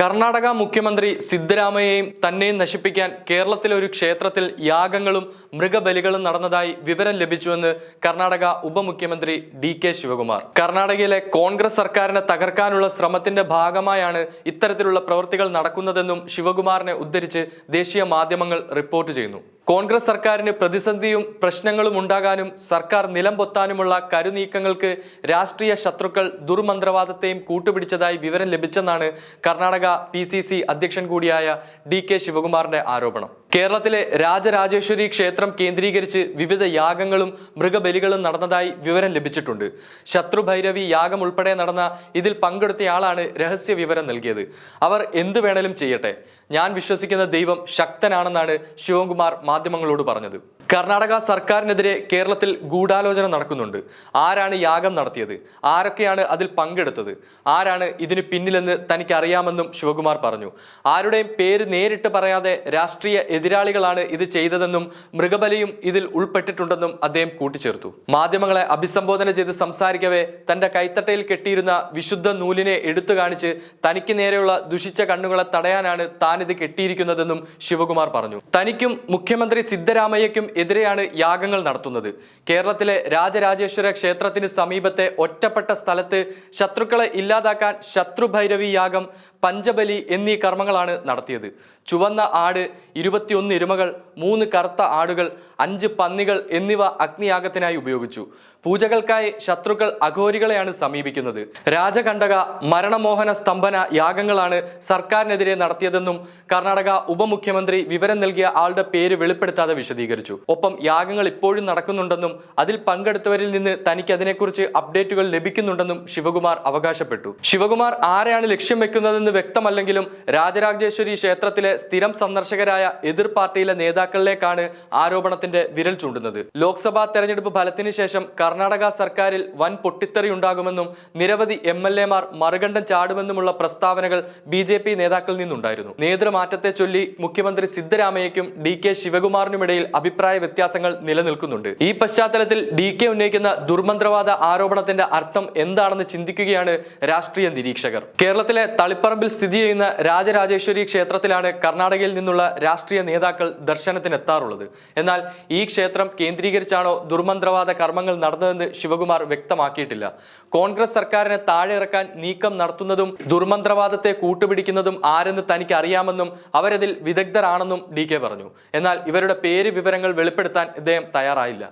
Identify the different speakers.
Speaker 1: കർണാടക മുഖ്യമന്ത്രി സിദ്ധരാമയ്യയും തന്നെയും നശിപ്പിക്കാൻ കേരളത്തിലെ ഒരു ക്ഷേത്രത്തിൽ യാഗങ്ങളും മൃഗബലികളും നടന്നതായി വിവരം ലഭിച്ചുവെന്ന് കർണാടക ഉപമുഖ്യമന്ത്രി ഡി കെ ശിവകുമാർ. കർണാടകയിലെ കോൺഗ്രസ് സർക്കാരിനെ തകർക്കാനുള്ള ശ്രമത്തിന്റെ ഭാഗമായാണ് ഇത്തരത്തിലുള്ള പ്രവൃത്തികൾ നടക്കുന്നതെന്നും ശിവകുമാറിനെ ഉദ്ധരിച്ച് ദേശീയ മാധ്യമങ്ങൾ റിപ്പോർട്ട് ചെയ്യുന്നു. കോൺഗ്രസ് സർക്കാരിന് പ്രതിസന്ധിയും പ്രശ്നങ്ങളും ഉണ്ടാകാനും സർക്കാർ നിലം പൊത്താനുമുള്ള കരുനീക്കങ്ങൾക്ക് രാഷ്ട്രീയ ശത്രുക്കൾ ദുർമന്ത്രവാദത്തെയും കൂട്ടുപിടിച്ചതായി വിവരം ലഭിച്ചെന്നാണ് കർണാടക പി അധ്യക്ഷൻ കൂടിയായ ഡി കെ ശിവകുമാറിന്റെ ആരോപണം. കേരളത്തിലെ രാജരാജേശ്വരി ക്ഷേത്രം കേന്ദ്രീകരിച്ച് വിവിധ യാഗങ്ങളും മൃഗബലികളും നടന്നതായി വിവരം ലഭിച്ചിട്ടുണ്ട്. ശത്രുഭൈരവി യാഗം ഉൾപ്പെടെ നടന്ന ഇതിൽ പങ്കെടുത്തയാളാണ് രഹസ്യ വിവരം നൽകിയത്. അവർ എന്തു വേണേലും ചെയ്യട്ടെ. ഞാൻ വിശ്വസിക്കുന്ന ദൈവം ശക്തനാണെന്നാണ് ശിവകുമാർ മാധ്യമങ്ങളോട് പറഞ്ഞത്. കർണാടക സർക്കാരിനെതിരെ കേരളത്തിൽ ഗൂഢാലോചന നടക്കുന്നുണ്ട്. ആരാണ് യാഗം നടത്തിയത്? ആരൊക്കെയാണ് അതിൽ പങ്കെടുത്തത്? ആരാണ് ഇതിന് പിന്നിലെന്ന് തനിക്ക് അറിയാമെന്നും ശിവകുമാർ പറഞ്ഞു. ആരുടെയും പേര് നേരിട്ട് പറയാതെ രാഷ്ട്രീയ എതിരാളികളാണ് ഇത് ചെയ്തതെന്നും മൃഗബലിയും ഇതിൽ ഉൾപ്പെട്ടിട്ടുണ്ടെന്നും അദ്ദേഹം കൂട്ടിച്ചേർത്തു. മാധ്യമങ്ങളെ അഭിസംബോധന ചെയ്ത് സംസാരിക്കവേ തന്റെ കൈത്തട്ടയിൽ കെട്ടിയിരുന്ന വിശുദ്ധ നൂലിനെ എടുത്തു കാണിച്ച് തനിക്ക് നേരെയുള്ള ദുഷിച്ച കണ്ണുകളെ തടയാനാണ് താനിത് കെട്ടിയിരിക്കുന്നതെന്നും ശിവകുമാർ പറഞ്ഞു. തനിക്കും മുഖ്യമന്ത്രി സിദ്ധരാമയ്യയ്ക്കും എതിരെയാണ് യാഗങ്ങൾ നടത്തുന്നത്. കേരളത്തിലെ രാജരാജേശ്വര ക്ഷേത്രത്തിന് സമീപത്തെ ഒറ്റപ്പെട്ട സ്ഥലത്ത് ശത്രുക്കളെ ഇല്ലാതാക്കാൻ ശത്രുഭൈരവി യാഗം പഞ്ചബലി എന്നീ കർമ്മങ്ങളാണ് നടത്തിയത്. ചുവന്ന ആട് ഇരുപത്തിയൊന്ന് എരുമകൾ മൂന്ന് കറുത്ത ആടുകൾ അഞ്ച് പന്നികൾ എന്നിവ അഗ്നിയാഗത്തിനായി ഉപയോഗിച്ചു. പൂജകൾക്കായി ശത്രുക്കൾ അഘോരികളെയാണ് സമീപിക്കുന്നത്. രാജകണ്ഠക മരണമോഹന സ്തംഭന യാഗങ്ങളാണ് സർക്കാരിനെതിരെ നടത്തിയതെന്നും കർണാടക ഉപമുഖ്യമന്ത്രി വിവരം നൽകിയ ആളുടെ പേര് വെളിപ്പെടുത്താതെ വിശദീകരിച്ചു. ഒപ്പം യാഗങ്ങൾ ഇപ്പോഴും നടക്കുന്നുണ്ടെന്നും അതിൽ പങ്കെടുത്തവരിൽ നിന്ന് തനിക്ക് അതിനെക്കുറിച്ച് അപ്ഡേറ്റുകൾ ലഭിക്കുന്നുണ്ടെന്നും ശിവകുമാർ അവകാശപ്പെട്ടു. ശിവകുമാർ ആരെയാണ് ലക്ഷ്യം വെക്കുന്നതെന്ന് വ്യക്തമല്ലെങ്കിലും രാജരാജേശ്വരി ക്ഷേത്രത്തിലെ സ്ഥിരം സന്ദർശകരായ എതിർ പാർട്ടിയിലെ നേതാക്കളിലേക്കാണ് ആരോപണത്തിന്റെ വിരൽ ചൂണ്ടുന്നത്. ലോക്സഭാ തെരഞ്ഞെടുപ്പ് ഫലത്തിന് ശേഷം കർണാടക സർക്കാരിൽ വൻ പൊട്ടിത്തെറി ഉണ്ടാകുമെന്നും നിരവധി എം എൽ എമാർ മറുകണ്ഠം ചാടുമെന്നുമുള്ള പ്രസ്താവനകൾ ബി ജെ പി നേതാക്കളിൽ നിന്നുണ്ടായിരുന്നു. നേതൃമാറ്റത്തെ ചൊല്ലി മുഖ്യമന്ത്രി സിദ്ധരാമയ്യയ്ക്കും ഡി കെ ശിവകുമാറിനുമിടയിൽ അഭിപ്രായ വ്യത്യാസങ്ങൾ നിലനിൽക്കുന്നുണ്ട്. ഈ പശ്ചാത്തലത്തിൽ ഡി കെ ഉന്നയിക്കുന്ന ദുർമന്ത്രവാദ ആരോപണത്തിന്റെ അർത്ഥം എന്താണെന്ന് ചിന്തിക്കുകയാണ് രാഷ്ട്രീയ നിരീക്ഷകർ. കേരളത്തിലെ തളിപ്പറമ്പിൽ സ്ഥിതി ചെയ്യുന്ന രാജരാജേശ്വരി ക്ഷേത്രത്തിലാണ് കർണാടകയിൽ നിന്നുള്ള രാഷ്ട്രീയ നേതാക്കൾ ദർശനത്തിനെത്താറുള്ളത്. എന്നാൽ ഈ ക്ഷേത്രം കേന്ദ്രീകരിച്ചാണോ ദുർമന്ത്രവാദ കർമ്മങ്ങൾ നടന്നതെന്ന് ശിവകുമാർ വ്യക്തമാക്കിയിട്ടില്ല. കോൺഗ്രസ് സർക്കാരിനെ താഴെ ഇറക്കാൻ നീക്കം നടത്തുന്നതും ദുർമന്ത്രവാദത്തെ കൂട്ടുപിടിക്കുന്നതും ആരെന്ന് തനിക്ക് അറിയാമെന്നും അവരതിൽ വിദഗ്ധരാണെന്നും ഡി കെ പറഞ്ഞു. എന്നാൽ ഇവരുടെ പേര് വിവരങ്ങൾ വെളിപ്പെടുത്താൻ ഇദ്ദേഹം തയ്യാറായില്ല.